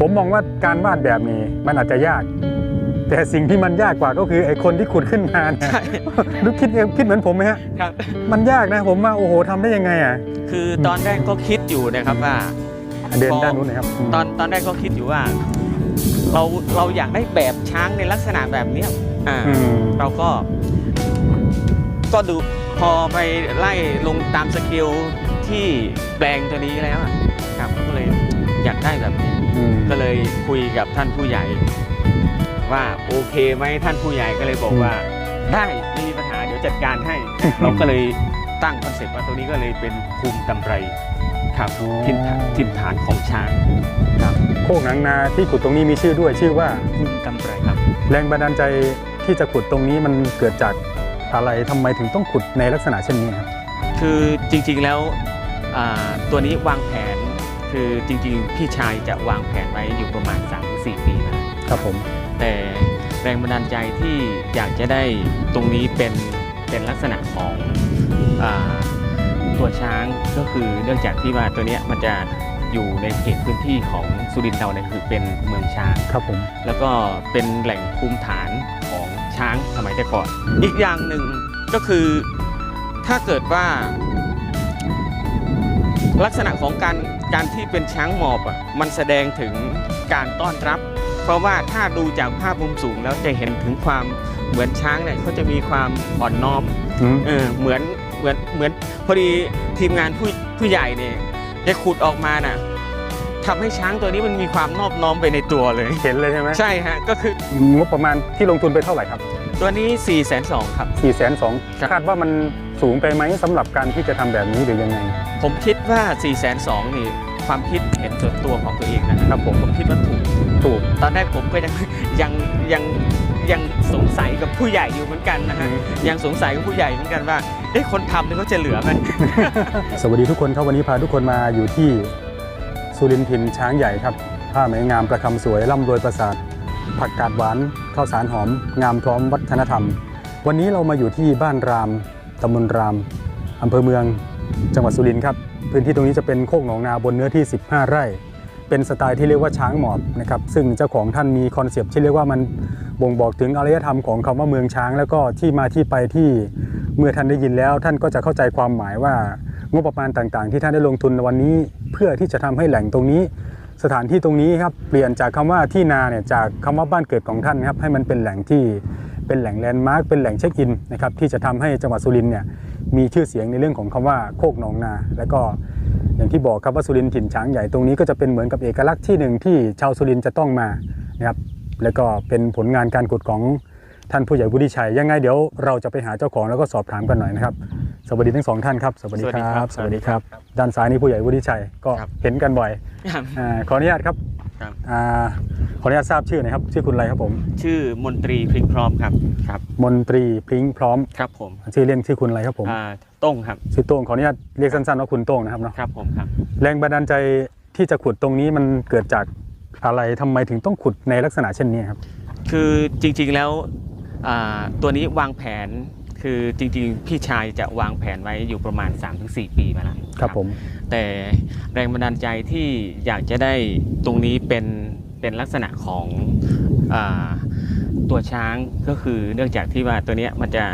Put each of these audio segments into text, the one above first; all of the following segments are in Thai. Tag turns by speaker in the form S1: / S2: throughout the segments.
S1: ผมมองว่าการวาดแบบนี้มันอาจจะยาก แต่สิ่งที่มันยากกว่าก็คือไอ้คนที่ขุดขึ้นมาเนี่ย
S2: ใช่
S1: นึกคิดเองคิดเหมือนผมไหมฮะ
S2: ครับ
S1: มันยากนะผมว่าโอ้โหทำได้ยังไงอะ
S2: คือตอนแรกก็คิดอยู่นะครับว่า
S1: เดิน
S2: พอ
S1: ด้านนู้นหนะครับ
S2: ตอนตอนแรกก็คิดอยู่ว่า เราเราอยากได้แบบช้างในลักษณะแบบเนี้ยอ่า
S1: อืม
S2: เราก็ ก็ดูพอไปไล่ลงตามสกิลที่แปลงตัวนี้แล้วอะครับก็เลย อยากได้แบบนี้
S1: อืม
S2: ก็เลยคุยกับท่านผู้ใหญ่ ว่าโอเคไหมท่านผู้ใหญ่ก็เลยบอกว่า ได้ไม่มีปัญหาเดี๋ยวจัดการให้ เราก็เลยตั้งคอนเซ็ปต์ว่าตัวนี้ก็เลยเป็นภูมิตำไรครับทินฐานทินฐานของช้างครับ
S1: โคกหนังนาที่ขุดตรงนี้มีชื่อด้วยชื่อว่า
S2: ภูมิตำไรครับ
S1: แรงบันดาลใจที่จะขุดตรงนี้มันเกิดจากอะไรทำไมถึงต้องขุดในลักษณะเช่นนี้ครับ
S2: คือจริงๆแล้วอ่าตัวนี้วางแผน คือจริงๆ พี่ชายจะวางแผนไว้อยู่ประมาณ 3-4 ปีนะครับ
S1: ผม
S2: แต่แรงบันดาลใจที่อยากจะได้ตรงนี้เป็นเป็นลักษณะของอาตัวช้างก็คือเนื่องจากที่ว่าตัวเนี้ยมันจะอยู่ในเขตพื้นที่ของสุรินทร์เราเนี่ยคือเป็นเมืองช้าง
S1: ครับผม
S2: แล้วก็เป็นแหล่งภูมิฐานของช้างสมัยแต่ก่อน อีกอย่างหนึ่งก็คือถ้าเกิดว่าลักษณะของการ การที่เป็นช้างหมอบอะมันแสดงถึงการต้อนรับ เพราะว่าถ้าดูจากภาพมุมสูงแล้วจะเห็นถึงความเหมือนช้างเนี่ยเขาจะมีความอ่อนน้อม
S1: อืม
S2: เออเหมือนเหมือนเหมือนพอดีทีมงานผู้ผู้ใหญ่เนี่ยได้ขุดออกมาน่ะทำให้ช้างตัวนี้มันมีความนอบน้อมไปในตัวเลย
S1: เห็นเลยใช่ไหม
S2: ใช่ฮะก็คือ
S1: งบประมาณที่ลงทุนไปเท่าไหร่ครับ
S2: ตัวนี้4ี่แสนสองครับ
S1: 4ี่แสนสอง
S2: ครับ
S1: คาดว่ามันสูงไปไหมสำหรับการที่จะทำแบบนี้หรือยังไง
S2: ผมคิดว่า4ี่แสนสองนี่ความคิดเห็นส่วนตัวของตัวเองนะครับผมผมคิดว่าถูก
S1: ถูก
S2: ตอนแรกผมก็ยังยังยังยังสงสัยกับผู้ใหญ่อยู่เหมือนกันนะฮะยังสงสัยกับผู้ใหญ่เหมือนกันว่าเอ๊ะคนทำเนี่ยเขาจะเหลือไหม
S1: สวัสดีทุกคนครับวันนี้พาทุกคนมาอยู่ที่สุรินทร์ถิ่นช้างใหญ่ครับผ้าไหมงามประคำสวยร่ำรวยประสาทผักกาดหวานข้าวสารหอม งามพร้อมวัฒนธรรม วันนี้เรามาอยู่ที่บ้านรามตำบลรามอำเภอเมือง จังหวัดสุรินทร์ครับ พื้นที่ตรงนี้จะเป็นโคกหนองนาบนเนื้อที่ 15 ไร่ เป็นสไตล์ที่เรียกว่าช้างหมอบนะครับ ซึ่งเจ้าของท่านมีคอนเซปต์ที่เรียกว่ามันบ่งบอกถึงอารยธรรมของคำว่าเมืองช้าง แล้วก็ที่มาที่ไปที่เมื่อท่านได้ยินแล้ว ท่านก็จะเข้าใจความหมายว่างบประมาณต่างๆ ที่ท่านได้ลงทุนในวันนี้ เพื่อที่จะทำให้แหล่งตรงนี้ สถานที่ตรงนี้ครับเปลี่ยนจากคำว่าที่นาเนี่ยจากคำว่าบ้านเกิดของท่านครับให้มันเป็นแหล่งที่เป็นแหล่งแลนด์มาร์คเป็นแหล่งเช็คอินนะครับที่จะทำให้จังหวัดสุรินทร์เนี่ย มีชื่อเสียงในเรื่องของคำว่าโคกหนองนา แล้วก็อย่างที่บอกครับว่าสุรินทร์ถิ่นช้างใหญ่ตรงนี้ก็จะเป็นเหมือนกับเอกลักษณ์ที่หนึ่งที่ชาวสุรินทร์จะต้องมานะครับแล้วก็เป็นผลงานการขุดของท่านผู้ใหญ่วุฒิชัยยังไงเดี๋ยวเราจะไปหาเจ้าของแล้วก็สอบถามกันหน่อยนะครับสวัสดีทั้งสองท่านครับสวัสดีครับ สวัสดีครับ ด้านซ้ายนี่ผู้ใหญ่วุฒิชัยก็
S2: ครับ
S1: เห็นกันบ่อย
S2: ครับ
S1: อาขออนุญาตครับ
S2: ครับ
S1: อ่าขออนุญาตทราบชื่อหน่อยครับ ชื่อคุณอะไรครับผม
S2: ชื่อมนตรีพริงพร้อมครับครับ
S1: มนตรีพริ้งพร้อม
S2: ครับผม
S1: ชื่อเล่นชื่อคุณอะไรครับผม
S2: อ่าต้งครับ
S1: ชื่อโต้งขออนุญาตเรียกสั้นๆว่าคุณโต้งนะครับเนาะ
S2: ครับผมครับ
S1: แรงบันดาลใจที่จะขุดตรงนี้มันเกิดจากอะไรทำไมถึงต้องขุดในลักษณะเช่นนี้ครับ
S2: คือจริงๆแล้วอ่าตัวนี้วางแผน คือจริงๆ พี่ชายจะวางแผนไว้อยู่ประมาณ 3-4 ปีมาแล้ว
S1: ครับผม
S2: แต่แรงบันดาลใจที่อยากจะได้ตรงนี้เป็นเป็นลักษณะของอาตัวช้างก็คือเนื่องจากที่ว่าตัวเนี้ยมันจะ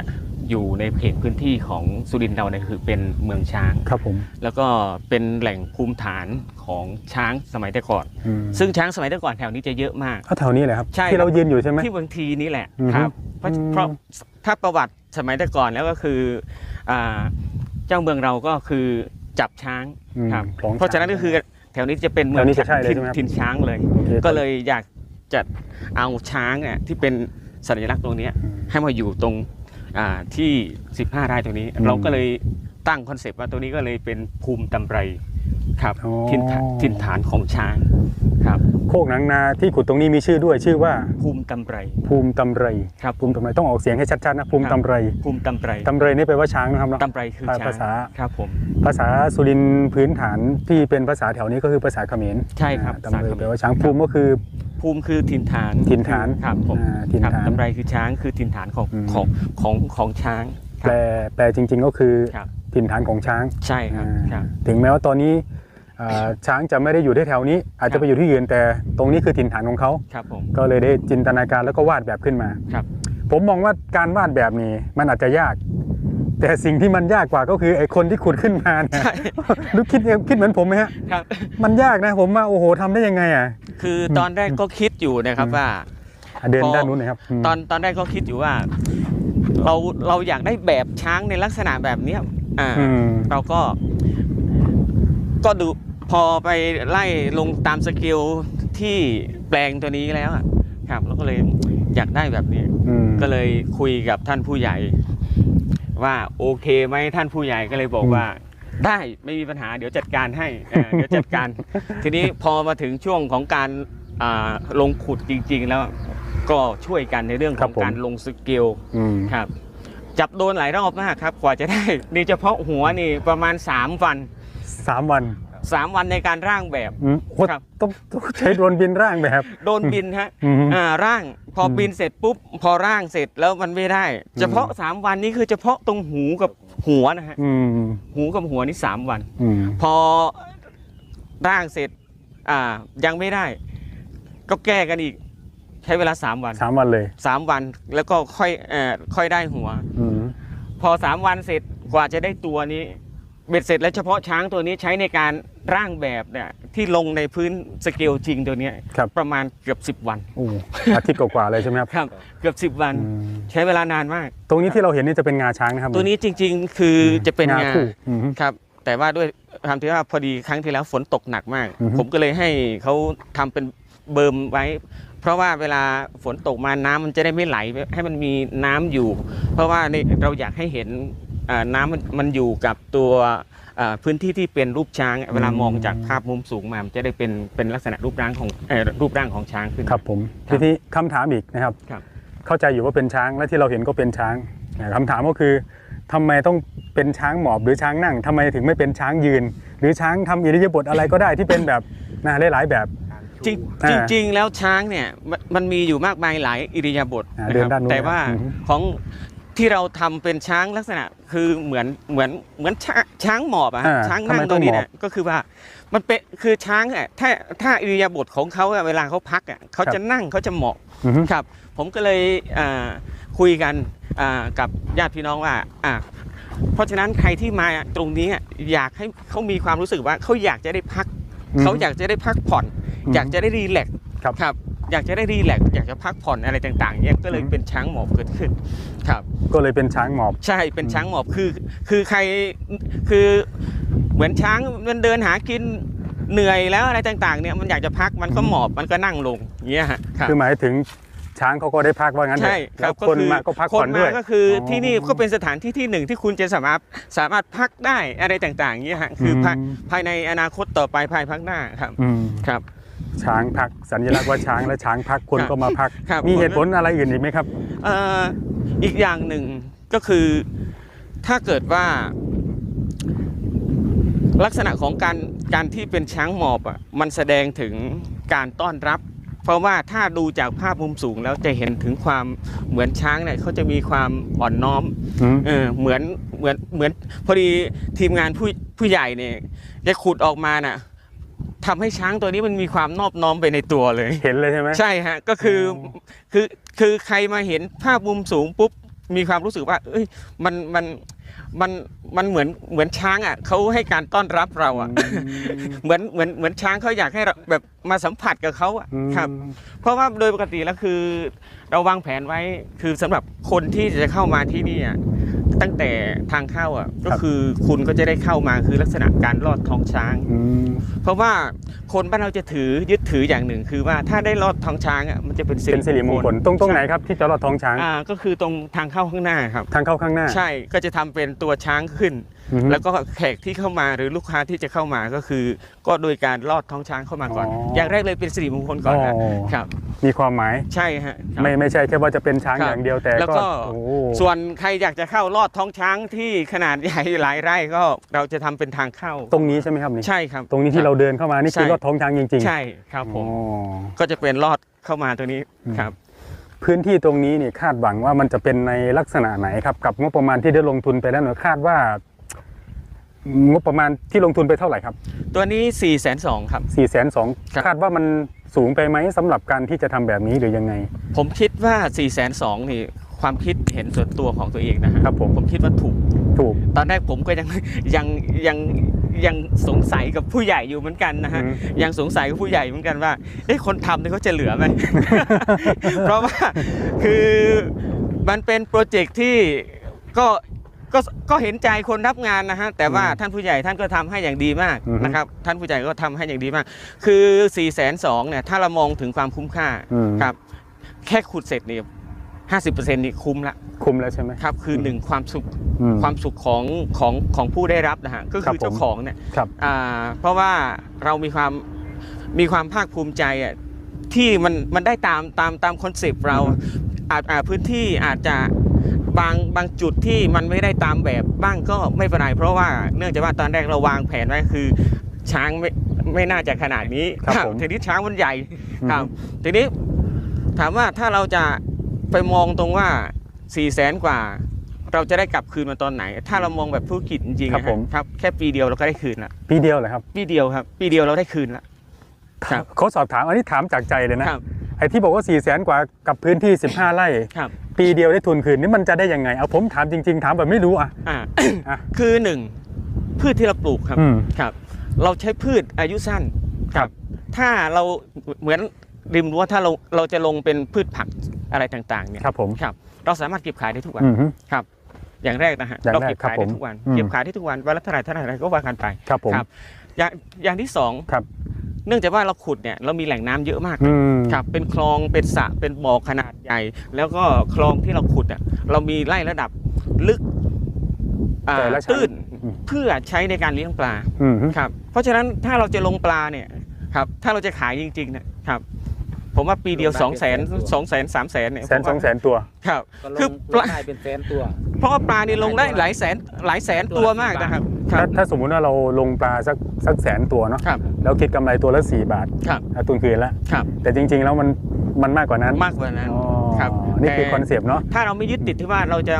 S2: อยู่ในเขตพื้นที่ของสุรินทร์เราเนี่ยคือเป็นเมืองช้าง
S1: ครับผม
S2: แล้วก็เป็นแหล่งภูมิฐานของช้างสมัยแต่ก่อน
S1: อืม
S2: ซึ่งช้างสมัยแต่ก่อนแถวนี้จะเยอะมาก
S1: ก็แถวนี้เลยครับ
S2: ใช่
S1: ที่เรายืนอยู่ใช่ไหม
S2: ที่บางทีนี่แหละ
S1: อือฮึ
S2: ครับเพราะ
S1: อืม
S2: เพราะถ้าประวัติ สมัยแต่ก่อนแล้วก็คืออ่าเจ้าเมืองเราก็คือจับช้าง
S1: อืม
S2: ครับ
S1: ของ
S2: เพราะฉะนั้นก็คือแถวนี้จะเป็นเมื
S1: แถวนี้จะใช่เลย
S2: ถิ่น
S1: ใช่ไหมครับ
S2: ถิ่นช้างเลย
S1: โอค
S2: ก็เลยอยากจะเอาช้างเนี่ยที่เป็นสัญลักษณ์ตรงเนี้ย
S1: อืม
S2: ให้มาอยู่ตรงอ่าที่ 15ไร่ตรงนี้
S1: อืม
S2: เราก็เลยตั้งคอนเซปต์ว่าตรงนี้ก็เลยเป็นภูมิตำไร ครับ
S1: อ๋อ
S2: ถิ่นฐานถิ่นฐานของช้างครับ
S1: โคกหนังนาที่ขุดตรงนี้มีชื่อด้วยชื่อว่า
S2: ภูมิตำไร
S1: ภูมิตำไร
S2: ครับ
S1: ภูมิตำไรต้องออกเสียงให้ชัดๆนะภูมิตำไร
S2: ภูมิตำไร
S1: ตำไรนี่แปลว่าช้างนะครับเนาะ
S2: ตำไรคือช้าง
S1: ภาษา
S2: ครับผม
S1: ภาษาสุรินทร์พื้นฐานที่เป็นภาษาแถวนี้ก็คือภาษาเขมร
S2: ใช่ครับ
S1: อ่าตำไร
S2: ภาษาเขมร
S1: แปลว่าช้างภูมิก็คือ
S2: ภูมิคือถิ่นฐาน
S1: ถิ่นฐาน
S2: ครับผม
S1: อ่าถิ่น
S2: ครับ
S1: ฐาน
S2: ตำไรคือช้างคือถิ่นฐานของ
S1: อืม
S2: ของของของช้างค
S1: แปล
S2: รับ
S1: แปลจริง ๆ ก็คือ
S2: ครับ
S1: ถิ่นฐานของช้าง
S2: ใช่ครับ
S1: อ่า
S2: ครับ
S1: ถึงแม้ว่าตอนนี้อ่าช้างจะไม่ได้อยู่ที่แถวนี้ อาจ
S2: ครั
S1: จะ
S2: บ
S1: ไปอยู่ที่อื่นแต่ตรงนี้คือถิ่นฐานของเขา
S2: ครับผม
S1: ก็เลยได้จินตนาการแล้วก็วาดแบบขึ้นมา
S2: ครับ
S1: ผมมองว่าการวาดแบบนี้มันอาจจะยาก แต่สิ่งที่มันยากกว่าก็คือไอ้คนที่ขุดขึ้นมาเนี่ย
S2: ใช่
S1: นึกคิดคิดเหมือนผมไหมฮะ
S2: ครับ
S1: มันยากนะผมว่าโอ้โหทำได้ยังไงอะ
S2: คือตอนแรกก็คิดอยู่นะครับ
S1: อืม
S2: ว่า
S1: อะเดิน
S2: พอ
S1: ด้านนู้นหน่อยครับม
S2: ตอนตอนแรกก็คิดอยู่ว่า เราเราอยากได้แบบช้างในลักษณะแบบเนี้ย อ่า
S1: อืม
S2: เราก็ ก็ดูพอไปไล่ลงตามสเกิลที่แปลงตัวนี้แล้วอะครับเราก็เลยอยากได้แบบนี้
S1: อืม
S2: ก็เลยคุยกับท่านผู้ใหญ่ ว่าโอเคไหมท่านผู้ใหญ่ก็เลยบอก
S1: อืม
S2: ว่า ได้ไม่มีปัญหาเดี๋ยวจัดการให้เอ่อเดี๋ยวจัดการ ทีนี้พอมาถึงช่วงของการอ่าลงขุดจริง ๆ แล้วก็ช่วยกันในเรื่องของการลงสเกล
S1: อืม
S2: ครับ จับโดนหลายรอบมากครับกว่าจะได้นี่เฉพาะหัวนี่ประมาณ 3 วัน
S1: สามวัน
S2: 3 วันในการร่างแบบ
S1: อืมโอ้
S2: ครับ
S1: ต้องต้องใช้โดรนบินร่างแบบ
S2: โดนบินฮะ
S1: อืม
S2: อ่าร่างพออ
S1: ม
S2: บินเสร็จปุ๊บ พอร่างเสร็จแล้วมันไม่ได้
S1: อืม
S2: เฉพาะ 3 วันนี้คือเฉพาะตรงหูกับหัวนะฮะ
S1: อืม
S2: หูกับหัวนี่3วัน
S1: อืม
S2: พอร่างเสร็จอ่ายังไม่ได้ ก็แก้กันอีก ใช้เวลา 3 วัน
S1: สามวันเลย
S2: 3 วันแล้วก็ค่อยเอ่อค่อยได้หัว
S1: อืม
S2: พอ 3 วันเสร็จกว่าจะได้ตัวนี้เบ็ดเสร็จแล้วเฉพาะช้างตัวนี้ใช้ในการร่างแบบเนี่ยที่ลงในพื้นสเกลจริงตัวเนี้ย
S1: ครับ
S2: ประมาณเกือบ 10 วัน
S1: โอ้อาทิตย์กว่าๆเลยใช่ไหมครับ
S2: ครับเกือบ 10 วัน
S1: อืม
S2: ใช้เวลานานมาก
S1: ตรงนี้ที่เราเห็นนี่จะเป็นงาช้างนะครับ
S2: ตัวนี้จริงๆคือจะเป็นงา
S1: คู่อืม
S2: ครับแต่ว่าด้วยความที่ว่าพอดีครั้งที่แล้วฝนตกหนักมาก
S1: อือฮึ
S2: ผมก็เลยให้เขาทำเป็นเบิร์มไว้ เพราะว่าเวลาฝนตกมาน้ำมันจะได้ไม่ไหลให้มันมีน้ำอยู่ เพราะว่าในเราอยากให้เห็นอ่าน้ำมันมันอยู่กับตัวอ่าพื้นที่ที่เป็นรูปช้าง เวลามองจากภาพมุมสูงมามันจะได้เป็นเป็นลักษณะรูปร่างของเอ่อรูปร่างของช้างขึ้น
S1: ครับผม
S2: ครั
S1: ที
S2: บ
S1: นี้คำถามอีกนะครับ
S2: ครับ
S1: เข้าใจอยู่ว่าเป็นช้างและที่เราเห็นก็เป็นช้างอ่าคำถามก็คือทำไมต้องเป็นช้างหมอบหรือช้างนั่งทำไมถึงไม่เป็นช้างยืน หรือช้างทำอิริยาบถอะไรก็ได้ที่เป็นแบบนะหลายๆแบบ
S2: จริง
S1: อ่า
S2: จริงๆแล้วช้างเนี่ยมันมันมีอยู่มากมายหลายอิริยาบถ
S1: อ่า
S2: นะ
S1: เดิ
S2: คนรับ
S1: ด้านนู้น
S2: แต่ว่า
S1: อือฮึ
S2: ของที่เราทำเป็นช้างลักษณะคือเหมือนเหมือนเหมือนช้างช้างหมอบอะฮะ
S1: อ่า
S2: ช้าง
S1: ทำไม
S2: นั่ง
S1: ต้
S2: ตั
S1: อ
S2: ว
S1: ง
S2: นี้
S1: หมอบ
S2: เนี่ยก็คือว่ามันเป็นคือช้างอะถ้าถ้าอิริยาบถของเขาอะเวลาเขาพักอะเขา
S1: ครับ
S2: จะนั่งเขาจะเหมาะ
S1: อือฮึ
S2: ครับ ผมก็เลยอ่าคุยกันอ่ากับญาติพี่น้องว่าอ่าเพราะฉะนั้นใครที่มาตรงนี้อะอยากให้เขามีความรู้สึกว่าเขาอยากจะได้พัก เขาอยากจะได้พักผ่อน อยากจะได้รีแลกซ์
S1: ครับ
S2: ครับ อยากจะได้รีแลกซ์อยากจะพักผ่อนอะไรต่างๆเนี่ยก็เลย
S1: อืม
S2: เป็นช้างหมอบเกิดขึ้นครับ
S1: ก็เลยเป็นช้างหมอบ
S2: ใช่เป็นช้างหมอบคือ คือใครคือเหมือนช้างมันเดินหากินเหนื่อยแล้วอะไรต่างๆเนี่ยมันอยากจะพักมันก็หมอบมันก็นั่งลงอย่างเงี้ยฮะครับ
S1: คือหมายถึงช้างเขาก็ได้พักว่างั้นเถอะ
S2: ใช่ค
S1: แล้
S2: รั
S1: ว
S2: บ
S1: คนมาก็พัก
S2: คน
S1: ผ่อนด้วย
S2: มาก็คืออ
S1: อ
S2: ที่นี่ก็เป็นสถานที่ที่หนึ่งที่คุณจะสามารถสามารถพักได้อะไรต่างๆอย่างเงี้ยฮะคือภาย
S1: ม
S2: ภายในอนาคตต่อไปภายภาคหน้าครับ
S1: อืม
S2: ครับ
S1: ช้างพักสัญลักษณ์ว่าช้างและช้างพักคน
S2: ครับ
S1: ก็มาพัก
S2: ครับ
S1: มีเหตุผลอะไรอื่นอีกไหมครับ
S2: เอ่ออีกอย่างหนึ่งก็คือถ้าเกิดว่า ลักษณะของการการที่เป็นช้างหมอบอะมันแสดงถึงการต้อนรับ เพราะว่าถ้าดูจากภาพมุมสูงแล้วจะเห็นถึงความเหมือนช้างเนี่ยเขาจะมีความอ่อนน้อม
S1: อืม
S2: เออเหมือนเหมือนเหมือนพอดีทีมงานผู้ผู้ใหญ่เนี่ยจะขุดออกมาน่ะ ทำให้ช้างตัวนี้มันมีความนอบน้อมไปในตัวเลย
S1: เห็นเลยใช่ไหม
S2: ใช่ฮะก็คือ
S1: อ๋อ
S2: คือคือใครมาเห็นภาพมุมสูงปุ๊บมีความรู้สึกว่า เอ้ยมันมันมันมันเหมือนเหมือนช้างอะเขาให้การต้อนรับเราอะ เหมือนเหมือนเหมือนช้างเขาอยากให้เราแบบมาสัมผัสกับเขาอะ
S1: อืม
S2: ครับ เพราะว่าโดยปกติแล้วคือ เราวางแผนไว้คือสำหรับคนที่จะเข้ามาที่นี่อะ ตั้งแต่ทางเข้าอะก็คือคุณก็จะได้เข้ามาคือลักษณะการลอดท้องช้าง
S1: อืม
S2: เพราะว่าคนบ้านเราจะถือยึดถืออย่างหนึ่ง คือว่าถ้าได้ลอดท้องช้างอะมันจะเป็น
S1: เป็นสิริมงคลตรงตรงไหนครับที่จะลอดท้องช้าง
S2: อ่าก็คือตรงทางเข้าข้างหน้าครับ
S1: ทางเข้าข้างหน้า
S2: ใช่ก็จะทำเป็นตัวช้างขึ้น
S1: อือฮึ
S2: แล้วก็แขกที่เข้ามาหรือลูกค้าที่จะเข้ามาก็คือ ก็โดยการลอดท้องช้างเข้ามาก่อน
S1: อ๋อ
S2: อ
S1: อ
S2: ย่างแรกเลยเป็นสิริมงคลก่อนนะ
S1: อ๋อ
S2: ครับ
S1: มีความหมาย
S2: ใช่ฮะครับ
S1: ไม่ไม่ใช่แค่ว่าจะเป็นช้าง
S2: ครับ
S1: อย่างเดียวแต่
S2: แล้ว
S1: ก็
S2: ก็
S1: โอ้
S2: ส่วนใครอยากจะเข้าลอดท้องช้างที่ขนาดใหญ่หลายไร่ก็เราจะทำเป็นทางเข้า
S1: ตรงนี้ใช่ไหมครับนี่
S2: ใช่ครับ
S1: ตรงนี้ที่เราเดินเข้ามานี่คือ
S2: ใช่
S1: ลอดท้องช้างจริง ๆ
S2: ใช่ครับผม
S1: อ๋อ
S2: ก็จะเป็นลอดเข้ามาตัวนี้
S1: อืม
S2: ครับ
S1: พื้นที่ตรงนี้นี่คาดหวังว่ามันจะเป็นในลักษณะไหนครับกับงบประมาณที่ได้ลงทุนไปแล้วเนี่ยคาดว่า งบประมาณที่ลงทุนไปเท่าไหร่ครับ
S2: ตัวนี้4ี่แสนสองครับ
S1: 4ี่แสนสอง
S2: ครับ
S1: คาดว่ามันสูงไปไหมสำหรับการที่จะทำแบบนี้หรือยังไง
S2: ผมคิดว่า4ี่แสนสองนี่ความคิดเห็นส่วนตัวของตัวเองนะฮะ
S1: ครับผม
S2: ผมคิดว่าถูก
S1: ถูก
S2: ตอนแรกผมก็ยัง ยังยังยังสงสัยกับผู้ใหญ่อยู่เหมือนกันนะฮะ
S1: อืม
S2: ยังสงสัยกับผู้ใหญ่เหมือนกันว่า เอ๊ะคนทำเนี่ยเขาจะเหลือไหม เพราะว่าคือมันเป็นโปรเจกต์ที่ก็ ก็ก็เห็นใจคนรับงานนะฮะแต่ว่า
S1: อืม
S2: ท่านผู้ใหญ่ท่านก็ทำให้อย่างดีมาก
S1: อือฮึ
S2: นะครับท่านผู้ใหญ่ก็ทำให้อย่างดีมาก คือ4ี่แสนสองเนี่ยถ้าเรามองถึงความคุ้มค่า
S1: อืม
S2: ครับแค่ขุดเสร็จนี่ห้าสิบเปอร์เซ็นต์นี่คุ้มละ
S1: คุ้มแล้วใช่ไหม
S2: ครับคือหนึ่งความสุข
S1: อืม
S2: ความสุขของของของผู้ได้รับนะฮะก็
S1: ครั
S2: คื
S1: บ
S2: อเจ้า
S1: ผม
S2: ของเนี่ย
S1: ครับ
S2: อ่าเพราะว่าเรามีความมีความภาคภูมิใจอะที่มันมันได้ตามตามตามคอนเซปต์เราอาจอาจพื้นที่อาจจะ บางบางจุดที่มันไม่ได้ตามแบบบ้างก็ไม่เป็นไรเพราะว่าเนื่องจากว่าตอนแรกเราวางแผนไว้คือ ช้างไม่ไม่น่าจะขนาดนี้
S1: ครับผม
S2: ทีนี้ช้างมันใหญ่
S1: อืม
S2: ครับทีนี้ถามว่าถ้าเราจะไปมองตรงว่า4ี่แสนกว่า เราจะได้กลับคืนมาตอนไหน ถ้าเรามองแบบธุรกิจจริงๆ
S1: ครับ
S2: นะฮะ
S1: ผม
S2: ครับแค่ปีเดียวเราก็ได้คืนละ
S1: ปีเดียวเหรอครับ
S2: ปีเดียวครับ ปีเดียวเราได้คืนละ ครับ
S1: เขาสอบถามอันนี้ถามจากใจเลยนะครับ ไอ้ที่บอกว่า4ี่แสนกว่ากับพื้นที่ 15 ไร่
S2: ครับ
S1: ปีเดียวได้ทุนคืนนี่มันจะได้ยังไงเอาผมถามจริง ๆ ถามแบบไม่รู้อะ
S2: อ่า
S1: อะ
S2: คือหนึ่งพืชที่เราปลูกครับ
S1: อืม
S2: ครับ เราใช้พืชอายุสั้น
S1: ครับ
S2: ถ้าเราเหมือนริมรั้วถ้าเราเราจะลงเป็นพืชผักอะไรต่างๆเนี่ย
S1: ครับผม
S2: ครับ เราสามารถเก็บขายได้ทุกวัน
S1: อืมฮึ
S2: ครับอย่างแรกนะฮะ
S1: อย่าง
S2: เรา
S1: แรก
S2: เก็บ
S1: ครับ
S2: ขาย
S1: ผ
S2: ได้
S1: ม
S2: ทุกวัน
S1: อืม
S2: เก็บขายได้ทุกวันวันละเท่าไหร่เท่าไหร่ก็ว่ากันไป
S1: ครับผม
S2: ครับอย่างอย่างที่สอง
S1: ครับ
S2: เนื่องจากว่าเราขุดเนี่ยเรามีแหล่งน้ำเยอะมาก
S1: อืม
S2: ครับเป็นคลองเป็นสระเป็นบ่อขนาดใหญ่ แล้วก็คลองที่เราขุดอะเรามีไล่ระดับลึกอ่า
S1: แต่ละชั้น
S2: ตื้น
S1: อืม
S2: เพื่อใช้ในการเลี้ยงปลา
S1: อืมฮึ
S2: ครับเพราะฉะนั้นถ้าเราจะลงปลาเนี่ยครับถ้าเราจะขายจริงๆเนะครับ ผมว่าปีเดียว
S3: ลงได้
S2: 2องแสน
S3: เป็นแสนตัว
S2: สองแสนสามแสนเนี่ย
S1: แสน
S2: ผม
S1: ส
S2: ว่า
S1: องแสนตัว
S2: ครับ
S3: ก็ล
S2: คืองป
S3: ล
S2: ลา
S3: งได้เป็นแสนตัว
S2: เพราะว่าปลานี่ลงได้หลายแสนหลายแสนตัวมากนะครับค
S1: ถ้า
S2: รับ
S1: ถ้าสมมุติว่าเราลงปลาสักสักแสนตัวเนาะ
S2: ครับ
S1: แล้วคิดกำไรตัวละ 4 บาท
S2: ครับ
S1: เอาทุนคืนแล้ว
S2: ครับ
S1: แต่จริง ๆ แล้วมันมันมากกว่านั้น
S2: มากกว่านั้น
S1: อ๋อ
S2: ครับ
S1: นี่คือ
S2: แต่
S1: คอนเซปต์เนาะ
S2: ถ้าเราไม่ยึดติดที่ว่าเราจะ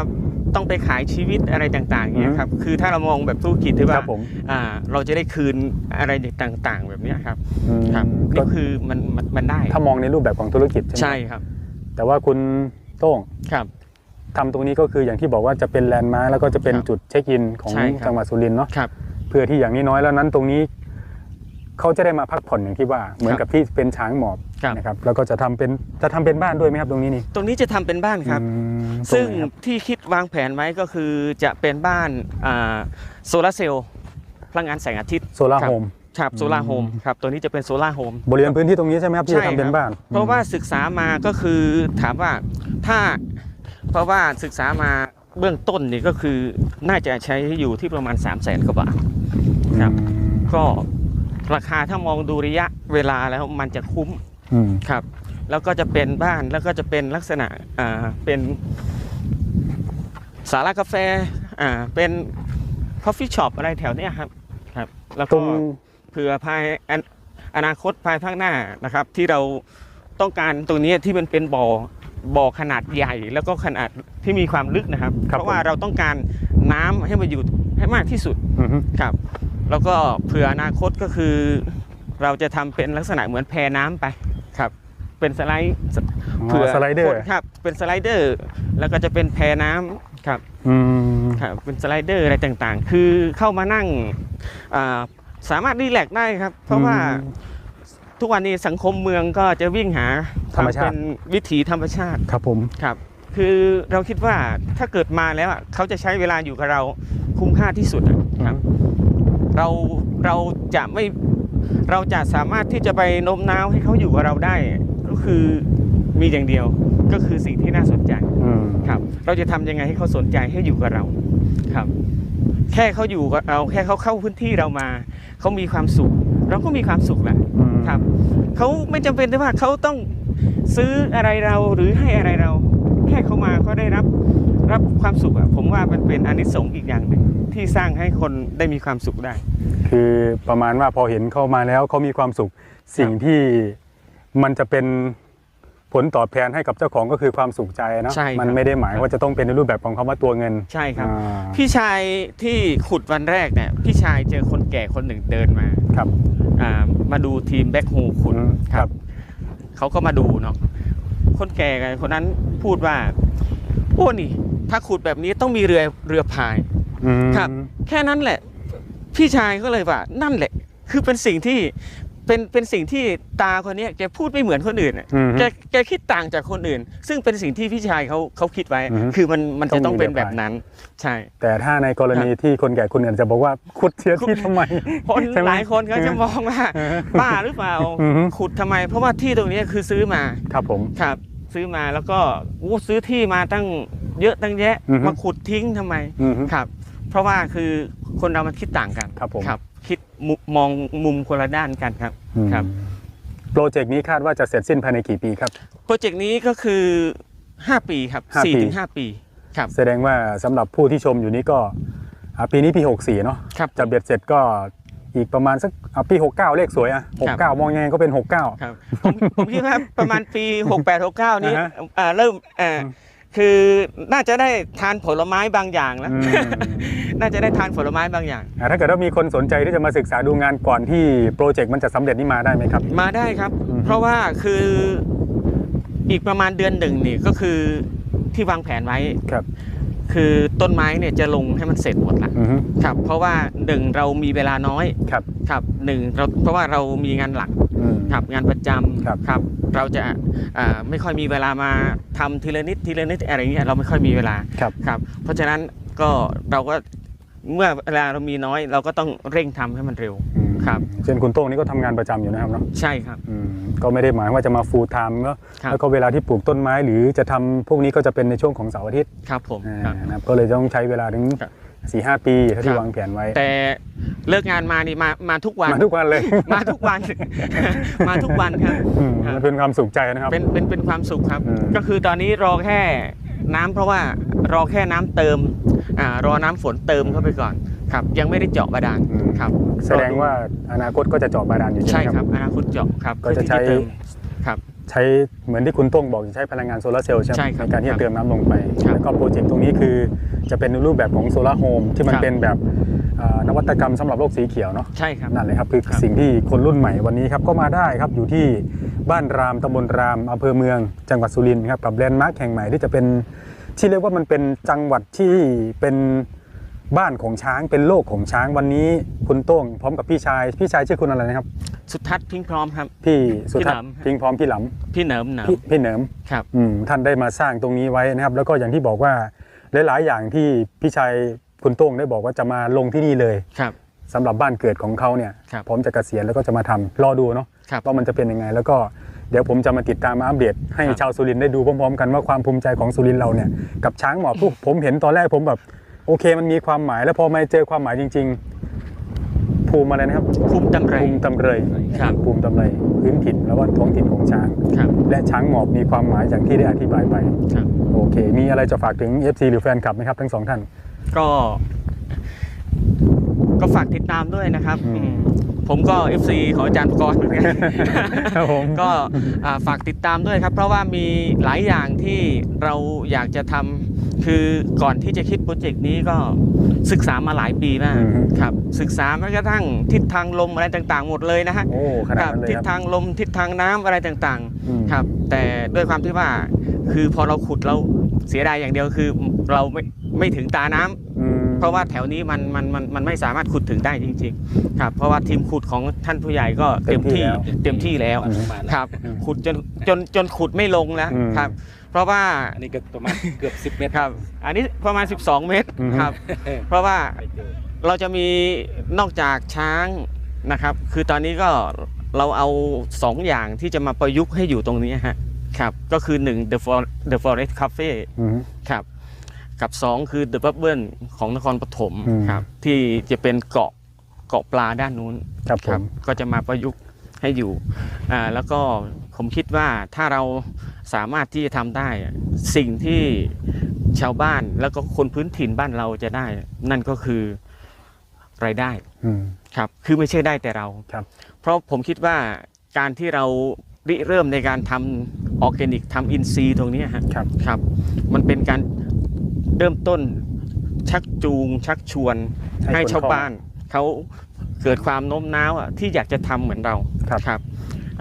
S2: ต้องไปขายชีวิตอะไรต่างๆเนี่ยครับคือถ้าเรามองแบบธุรกิจที่
S1: ค
S2: ว่า
S1: รับผม
S2: อ่าเราจะได้คืนอะไรต่างๆ แบบเนี้ยครับ
S1: อืม
S2: ครับ
S1: ก็
S2: นี่คือมันมันมันได้
S1: ถ้ามองในรูปแบบของธุรกิจใช่ไหม
S2: ใช่ครับ
S1: แต่ว่าคุณโต้ง
S2: ครับ
S1: ทำตรงนี้ก็คืออย่างที่บอกว่าจะเป็นแลนด์มาร์คแล้วก็จะเป็น
S2: ครับ
S1: จุดเช็คอินของ
S2: ใช่ครับ
S1: จังหวัดสุรินทร์เนาะ
S2: ครับ
S1: เพื่อที่อย่างน้อยๆแล้วนั้นตรงนี้ เขาจะได้มาพักผ่อนอย่างที่ว่าเหมือนกับที่เป็นช้างหมอบ
S2: ครับ
S1: นะครับแล้วก็จะทำเป็นจะทำเป็นบ้านด้วยไหมครับตรงนี้นี่
S2: ตรงนี้จะทำเป็นบ้านครับ
S1: อืม
S2: ซึ่ง
S1: ตรไหนครับ
S2: ที่คิดวางแผนไว้ก็คือจะเป็นบ้านอ่าโซลาร์เซลล์พลังงานแสงอาทิตย์
S1: โซลาร์
S2: ครับ
S1: โฮม
S2: ครับโซลาร์โฮม
S1: อืม
S2: ครับตัวนี้จะเป็นโซลาร์โฮม
S1: บริเวณพื้นที่ตรงนี้ใช่ไหมครับที่จะ
S2: ใช่
S1: ทำเป็น
S2: ครับ
S1: บ้าน
S2: เพราะว่าศึกษามาก็คือถามว่าถ้าเพราะว่าศึกษามาเบื้องต้นนี่ก็คือน่าจะใช้อยู่ที่ประมาณ 3 0 0แสนกว่าบาทครับ
S1: อืม
S2: ก็ ราคาถ้ามองดูระยะเวลาแล้วมันจะคุ้ม
S1: อืม
S2: ครับ แล้วก็จะเป็นบ้านแล้วก็จะเป็นลักษณะอ่าเป็นสาระกาแฟอ่าเป็นคอฟฟี่ช็อปอะไรแถวเนี้ยครับครับ แล้ว
S1: ต
S2: ก็
S1: รง
S2: เผื่อภายอนาอนาคตภายภาคหน้านะครับ ที่เราต้องการตรงนี้ที่มันเป็นบ่อบ่อขนาดใหญ่ แล้วก็ขนาดที่มีความลึกนะครับ
S1: ครับ
S2: เพราะว่า
S1: ผม
S2: เราต้องการน้ำให้มันอยู่ให้มากที่สุด
S1: อือฮึ
S2: ครับ แล้วก็เผื่ออนาคตก็คือ เราจะทำเป็นลักษณะเหมือนแพน้ำไปครับ เป็นสไลด์
S1: อ๋อสไลเดอร์
S2: ครับ เป็นสไลเดอร์ แล้วก็จะเป็นแพน้ำครับ
S1: อืม
S2: ครับเป็นสไลเดอร์อะไรต่างๆ คือเข้ามานั่งอ่าสามารถรีแลกซ์ได้ครับ เพราะว่าทุกวันนี้สังคมเมืองก็จะวิ่งหา
S1: ธรรมชาติ
S2: เป็นวิถีธรรมชาติ
S1: ครับผม
S2: ครับ คือเราคิดว่าถ้าเกิดมาแล้วอะเขาจะใช้เวลาอยู่กับเราคุ้มค่าที่สุดอะครับ เราเราจะไม่เราจะสามารถที่จะไปโน้มน้าวให้เขาอยู่กับเราได้ ก็คือมีอย่างเดียวก็คือสิ่งที่น่าสนใจ
S1: อืม
S2: ครับ เราจะทำยังไงให้เขาสนใจให้อยู่กับเราครับ แค่เขาอยู่กับเราแค่เขาเข้าพื้นที่เรามาเขามีความสุข เราก็มีความสุขแหละ
S1: อืม
S2: ครับเขาไม่จำเป็นที่ว่าเขาต้องซื้ออะไรเราหรือให้อะไรเรา แค่เขามาเขาได้รับ รับความสุขอะผมว่ามันเป็นอานิสงส์อีกอย่างหนึ่งที่สร้างให้คนได้มีความสุขได้
S1: คือประมาณว่าพอเห็นเข้ามาแล้วเขามีความสุข สิ่งที่มันจะเป็นผลตอบแทนให้กับเจ้าของก็คือความสุขใจนะ
S2: ใช่ครับ
S1: มันไม่ได้หมายว่าจะต้องเป็นในรูปแบบของคำว่าตัวเงิน
S2: ใช่ครับ
S1: อ่า
S2: พี่ชายที่ขุดวันแรกเนี่ยพี่ชายเจอคนแก่คนหนึ่งเดินมา
S1: ครับ
S2: อ่ามาดูทีมแบ็คโฮขุด
S1: อืมครับ
S2: เขาก็มาดูเนาะ คนแก่กันคนนั้นพูดว่า โอ้นี่ ถ้าขุดแบบนี้ต้องมีเรือเรือพาย
S1: อืม
S2: ครับ แค่นั้นแหละ พี่ชายก็เลยว่า นั่นแหละ คือเป็นสิ่งที่เป็นเป็นสิ่งที่ตาคนเนี้ยแกพูดไม่เหมือนคนอื่นอะ
S1: อืม
S2: แกแกคิดต่างจากคนอื่น ซึ่งเป็นสิ่งที่พี่ชายเขาเขาคิดไว้
S1: อือฮึ
S2: คือมันมัน
S1: ต้อ
S2: จะ
S1: งมี
S2: ต้องเป็น
S1: เรือ
S2: แบ
S1: พาย
S2: บนั้น ใช่
S1: แต่ถ้าในกรณีที่คนแก่คนอื่นจะบอกว่าขุดเสียที่ทำไม
S2: คน
S1: ใช่ไหม
S2: หลายคนก็จะมองว่า
S1: เออ
S2: บ้าหรือเปล่า
S1: อือฮึ
S2: ขุดทำไม เพราะว่าที่ตรงเนี้ยคือซื้อมา
S1: ครับผม
S2: ครับ ซื้อมาแล้วก็อู้ซื้อที่มาตั้งเยอะตั้งแยะ
S1: อือฮึ
S2: มาขุดทิ้งทำไม
S1: อืม
S2: ครับ เพราะว่าคือคนเรามันคิดต่างกัน
S1: ครับผม
S2: ครับ คิดมุมมองมุมคนละด้านกันครับ
S1: อืม
S2: ครับ
S1: โปรเจกต์นี้คาดว่าจะเสร็จสิ้นภายในกี่ปีครับ
S2: โปรเจกต์นี้ก็คือ 5 ปีครับ
S1: ห้าปี
S2: 4ถึง5ปีครับ
S1: แสดงว่าสำหรับผู้ที่ชมอยู่นี้ก็อ่าปีนี้ปี 64 เนาะ
S2: ครับ
S1: จะเบ็ดเสร็จก็ อีกประมาณสักอะปี 69 เลขสวยอะ
S2: ครับ
S1: 69 มองยังไงก็เป็น 69
S2: ครับผมผมคิดว่าประมาณปี 68 69 นี้
S1: อ่าฮะ
S2: อ่าเริ่มเอ่อคือน่าจะได้ทานผลไม้บางอย่างแล้ว
S1: อืม
S2: น่าจะได้ทานผลไม้บางอย่าง
S1: อะถ้าเกิดว่ามีคนสนใจที่จะมาศึกษาดูงานก่อนที่โปรเจกต์มันจะสำเร็จนี่มาได้ไหมครับ
S2: มาได้ครับ
S1: อืม
S2: เพราะว่าคืออีกประมาณเดือนหนึ่งนี่ก็คือที่วางแผนไว้
S1: ครับ
S2: คือต้นไม้เนี่ยจะลงให้มันเสร็จหมดละ
S1: อือฮึ
S2: ครับ เพราะว่าหนึ่งเรามีเวลาน้อย
S1: ครับ
S2: ครับหนึ่งเราเพราะว่าเรามีงานหลัก
S1: อืม
S2: ครับงานประจ
S1: ครับำ
S2: ครับ เราจะอ่าไม่ค่อยมีเวลามาทำทีละนิดทีละนิดอะไรเงี้ยเราไม่ค่อยมีเวลา
S1: ครับ
S2: ครับเพราะฉะนั้นก็เราก็เมื่อเวลาเรามีน้อย เราก็ต้องเร่งทำให้มันเร็ว
S1: อืม
S2: ครับ
S1: เช่นคุณโต้งนี่ก็ทำงานประจำอยู่นะครับเนาะ
S2: ใช่ครับ
S1: อืมก็ไม่ได้หมายว่าจะมา full time เนอะ
S2: ครับ
S1: แล้วก็เวลาที่ปลูกต้นไม้หรือจะทำพวกนี้ก็จะเป็นในช่วงของเสาร์อาทิตย์
S2: ครับผม
S1: อ่า
S2: ครับ
S1: นะครับก็เลยต้องใช้เวลาถึง
S2: ครับ
S1: สี่ห้าปีเท่า
S2: ค
S1: ที่
S2: รับ
S1: วางแผนไว้
S2: แต่เลิกงานมานี่มามาทุกวัน
S1: มาทุกวันเลย
S2: มาทุกวัน มาทุกวันครับ
S1: อืม
S2: ครับ
S1: มันเป็นความสุขใจนะครับ
S2: เป็นเป็นเป็นความสุขครับ
S1: อืม
S2: ก็คือตอนนี้รอแค่น้ำเพราะว่ารอแค่น้ำเติมอ่ารอน้ำฝนเติมเข้าไปก่อน ครับยังไม่ได้เจาะบาดาล
S1: อืม
S2: ครับ
S1: แสดงว่าอนาคตก็จะเจาะบาดาลอยู่ใช่
S2: ใช่
S1: ไหมค
S2: ค
S1: รั
S2: รับ บอนาคตเจาะครับ
S1: ก็จะใช้
S2: เพื่อที่เติมครับ
S1: ใช้เหมือนที่คุณโต้งบอกจะใช้พลังงานโซลาร์เซลล์ใช่ไหม
S2: ใช่ครับ
S1: ในการที่
S2: ครั
S1: จะ
S2: บ
S1: เติมน้ำลงไป
S2: ครับ
S1: แล้วก็โปรเจกต์ตรงนี้คือจะเป็นในรูปแบบของโซลาร์โฮมที่มัน
S2: ครับ
S1: เป็นแบบอ่านวัตกรรมสำหรับโลกสีเขียวเนาะ
S2: ใช่ครับ
S1: นั่นเลยครับคือ
S2: ครับ
S1: สิ่งที่คนรุ่นใหม่วันนี้ครับก็มาได้ครับอยู่ที่บ้านรามตำบลรามอำเภอเมือง จังหวัดสุรินทร์ครับกับแลนด์มาร์คแห่งใหม่ที่จะเป็นที่เรียกว่ามันเป็นจังหวัดที่เป็น บ้านของช้างเป็นโลกของช้างวันนี้คุณโต้งพร้อมกับพี่ชายพี่ชายชื่อคุณอะไรนะครับ
S2: สุทัศน์พิงพร้อมครับ
S1: พี่สุทัศ
S2: พี่
S1: น์
S2: หนำ
S1: พิงพร้อมพี่หล
S2: พี่เหนิมเหนิำม
S1: พี่พี่เหนิม
S2: ครับ
S1: อืมท่านได้มาสร้างตรงนี้ไว้นะครับ แล้วก็อย่างที่บอกว่าหลาย ๆ อย่างที่พี่ชายคุณโต้งได้บอกว่าจะมาลงที่นี่เลย
S2: ครับ
S1: สำหรับบ้านเกิดของเขาเนี่ย
S2: ครับ
S1: พร้อมจะเกษียณแล้วก็จะมาทำรอดูเนาะ
S2: ครับ
S1: ว่ามันจะเป็นยังไง แล้วก็เดี๋ยวผมจะมาติดตามมาอัปเดตให้
S2: ครับ
S1: ชาวสุรินทร์ได้ดูพร้อมๆ กันว่าความภูมิใจของสุรินทร์เราเนี่ยกับช้างหมอบพวกผมเห็นตอนแรกผมแบบ โอเคมันมีความหมายแล้วพอมาเจอความหมายจริง ๆ ภูมิอะไรนะครับ
S2: ภูมิตำไร
S1: ภูมิตำเรย
S2: ครับ
S1: ภูมิตำเรยพื้นถิ่นแล้วว่าท้องถิ่นของช้าง
S2: ครับ
S1: และช้างหมอบมีความหมายอย่างที่ได้อธิบายไป
S2: ครับ
S1: โอเค มีอะไรจะฝากถึง FC หรือแฟนคลับไหมครับ ทั้งสองท่าน
S2: ก็ ก็ฝากติดตามด้วยนะครับ
S1: อืม
S2: อืม ผมก็ FC ของอาจารย์ประกรณ์เหมือนกัน
S1: ครับผม
S2: ก็อ่าฝากติดตามด้วยครับ เพราะว่ามีหลายอย่างที่เราอยากจะทำคือก่อนที่จะคิดโปรเจกต์นี้ก็ศึกษามาหลายปีมาก
S1: อือฮึ
S2: ครับ ศึกษาแม้กระทั่งทิศทางลมอะไรต่างๆ หมดเลยนะฮะ
S1: โอ้ขนาด
S2: ครับ
S1: นั้นเลย
S2: ทิศ
S1: ครับ
S2: ทางลมทิศทางน้ำอะไรต่าง
S1: อืม
S2: ๆครับ แต่ด้วยความที่ว่าคือพอเราขุดเราเสียดายอย่างเดียวคือเราไม่ไม่ถึงตาน้ำ
S1: อืม
S2: เพราะว่าแถวนี้มันมันมันมันไม่สามารถขุดถึงได้จริงๆครับเพราะว่าทีมขุดของท่านผู้ใหญ่ก็เต็มที่เต็มที่แล้ว
S1: อืม
S2: ครับ ขุดจนจนจนขุดไม่ลงแล้ว
S1: อืม
S2: ครับ เพราะว่า
S3: อันนี้ก็ประมาณเกือบ 10 เมตร
S2: ครับ อันนี้ประมาณ 12 เมตร
S1: อืม
S2: ครับ เพราะว่าเราจะมีนอกจากช้างนะครับ คือตอนนี้ก็เราเอาสองอย่างที่จะมาประยุกต์ให้อยู่ตรงนี้ฮะครับ ก็คือ 1 The For The Forest Cafe
S1: อืม
S2: ครับ กับ 2 คือ The Bubble ของนครปฐม
S1: อืม
S2: ครับ ที่จะเป็นเกาะเกาะปลาด้านนู้น
S1: ครับผม
S2: ก็จะมาประยุกต์ให้อยู่อ่าแล้วก็ผมคิดว่าถ้าเราสามารถที่จะทำได้อะสิ่งที่ชาวบ้านแล้วก็คนพื้นถิ่นบ้านเราจะได้ นั่นก็คือรายได้
S1: อืม
S2: ครับ คือไม่ใช่ได้แต่เรา
S1: ครับ
S2: เพราะผมคิดว่าการที่เราริเริ่มในการทำออร์แกนิกทำอินทรีย์ตรงเนี้ยฮะ
S1: ครับ
S2: ครับ มันเป็นการ เริ่มต้นชักจูง ชักชวน
S1: ให้
S2: ให้
S1: คน
S2: ชาว
S1: เข้า
S2: บ้านเขาเกิดความโน้มน้าวอะที่อยากจะทำเหมือนเรา
S1: ครับ
S2: ครับ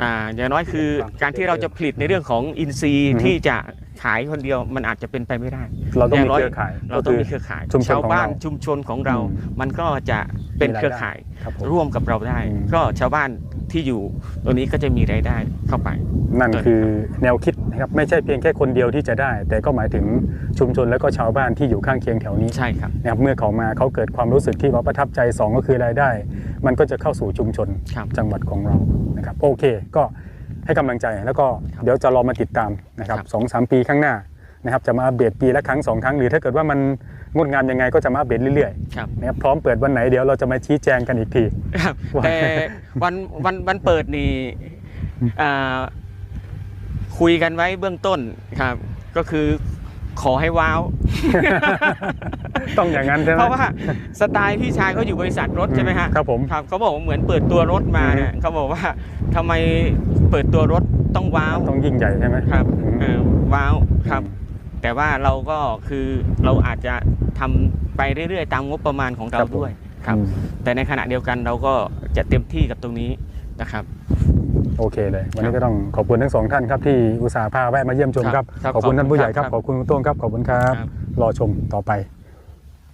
S2: อ่าอย่างน้อยคือ
S3: ความ
S2: การที่เราจะผลิตในเรื่องของอินทรีย์
S1: อือฮึ
S2: ที่จะ ขายคนเดียวมันอาจจะเป็นไปไม่ได้
S1: เราต้อง
S2: อ
S1: มี
S2: ย่างน้อย
S1: เครือข่าย
S2: เราต้องมี
S1: ก็
S2: เครือข่าย
S1: ชุมชน
S2: ชาวบ้าน
S1: ของเรา
S2: ชุมชนของเรา
S1: อืม
S2: มันก็จะเป็น
S1: มีรายได้
S2: เครือข่าย
S1: ครับผม
S2: ร่วมกับเราได้
S1: อืม
S2: ก็ชาวบ้านที่อยู่ตรงนี้ก็จะมีรายได้เข้าไป
S1: นั่นคือแนวคิดนะครับไม่ใช่เพียงแค่คนเดียวที่จะได้ แต่ก็หมายถึงชุมชนและก็ชาวบ้านที่อยู่ข้างเคียงแถวนี้
S2: ใช่ครับ
S1: นะครับเมื่อเขามาเขาเกิดความรู้สึกที่ว่าประทับใจสองก็คือรายได้ มันก็จะเข้าสู่ชุมชน
S2: ครับ
S1: จังหวัดของเรานะครับโอเค ก็ ให้กำลังใจ แล้วก็
S2: ครับ
S1: เดี๋ยวจะรอมาติดตามนะครับ
S2: ครับ
S1: สองสามปีข้างหน้านะครับจะมาอัปเดตปีละครั้งสองครั้งหรือถ้าเกิดว่ามันงดงามยังไงก็จะมาอัปเดตเรื่อย
S2: ครับ
S1: ๆนะครับพร้อมเปิดวันไหนเดี๋ยวเราจะมาชี้แจงกันอีกที
S2: ครับ
S1: ว่า
S2: แต่วันวันวันเปิดนี่อ่าคุยกันไว้เบื้องต้นครับ ก็คือ ขอให้ว้าว
S1: ต้องอย่างนั้นใช่ไหม
S2: เพราะว่าสไตล์พี่ชายเขาอยู่บริษัทรถใช่ไหมฮะ
S1: ครับผม
S2: ครับเขาบอกว่าเหมือนเปิดตัวรถมาเนี่ยเขาบอกว่าทำไมเปิดตัวรถต้องว้าว
S1: ต้องยิ่งใหญ่ใช่ไหม
S2: ครับ
S1: อืม
S2: เออว้าวครับ แต่ว่าเราก็คือเราอาจจะทำไปเรื่อยๆ ตามงบประมาณของเรา
S1: ครับผม
S2: ด้วยครับ
S1: อืม
S2: แต่ในขณะเดียวกันเราก็จะเต็มที่กับตรงนี้ นะครับ
S1: โอเคเลย วันนี้ก็ต้องขอบคุณทั้งสองท่านครับที่อุตส่าห์พาแวะมาเยี่ยมชมครับ
S2: ครับ
S1: ขอบคุณท่านผู้ใหญ่ครับ
S2: ครับ
S1: ขอบคุณคุณโต้งครับ ขอบคุณครับ
S2: ครับ
S1: รอชมต่อไป